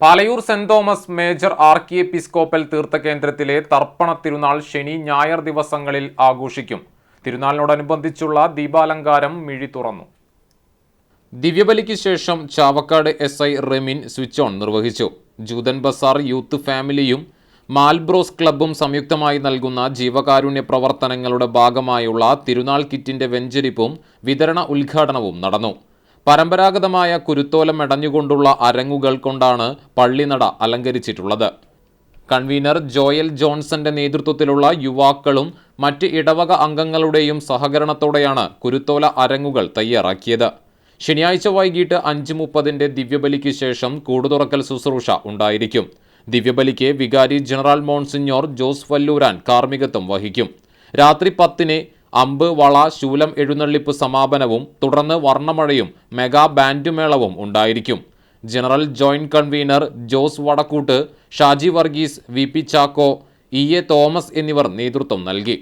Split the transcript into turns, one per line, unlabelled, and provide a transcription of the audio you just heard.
Palayur saint Thomas major archiepiscopal തീർത്ഥകേന്ദ്രത്തിലെ തർപ്പണ തിരുനാൾ ശനി ഞായർ ദിവസങ്ങളിൽ ആഘോഷിക്കും. തിരുനാളിനോടനുബന്ധിച്ചുള്ള ദീപാലങ്കാരം മിഴി തുറന്നു. ദിവ്യബലിക്ക് ശേഷം Chavakkad S I Remin switch on നിർവഹിച്ചു. ജൂതൻ ബസാർ യൂത്ത് ഫാമിലിയും മാൽബ്രോസ് ക്ലബ്ബും സംയുക്തമായി നൽകുന്ന ജീവകാരുണ്യ പ്രവർത്തനങ്ങളുടെ ഭാഗമായുള്ള തിരുനാൾ കിറ്റിന്റെ വെഞ്ചരിപ്പും വിതരണ ഉദ്ഘാടനവും നടന്നു. പരമ്പരാഗതമായ കുരുത്തോലം മെടഞ്ഞുകൊണ്ടുള്ള അരങ്ങുകൾ കൊണ്ടാണ് പള്ളിനട അലങ്കരിച്ചിട്ടുള്ളത്. കൺവീനർ ജോയൽ ജോൺസന്റെ നേതൃത്വത്തിലുള്ള യുവാക്കളും മറ്റ് ഇടവക അംഗങ്ങളുടെയും സഹകരണത്തോടെയാണ് കുരുത്തോല അരങ്ങുകൾ തയ്യാറാക്കിയത്. ശനിയാഴ്ച വൈകിട്ട് അഞ്ച് മുപ്പതിന്റെ ദിവ്യബലിക്ക് ശേഷം കൂടുതുറക്കൽ ശുശ്രൂഷ ഉണ്ടായിരിക്കും. ദിവ്യബലിക്ക് വികാരി ജനറൽ മോൺസിഞ്ഞോർ ജോസ് വല്ലൂരാൻ കാർമ്മികത്വം വഹിക്കും. രാത്രി പത്തിന് അമ്പ് വള ശൂലം എഴുന്നള്ളിപ്പ് സമാപനവും തുടർന്ന് വർണമഴയും മെഗാ ബാൻഡുമേളവും ഉണ്ടായിരിക്കും. General joint convener Jose Vadakkoot Shaji Varghese V P Chacko E A Thomas എന്നിവർ നേതൃത്വം നൽകി.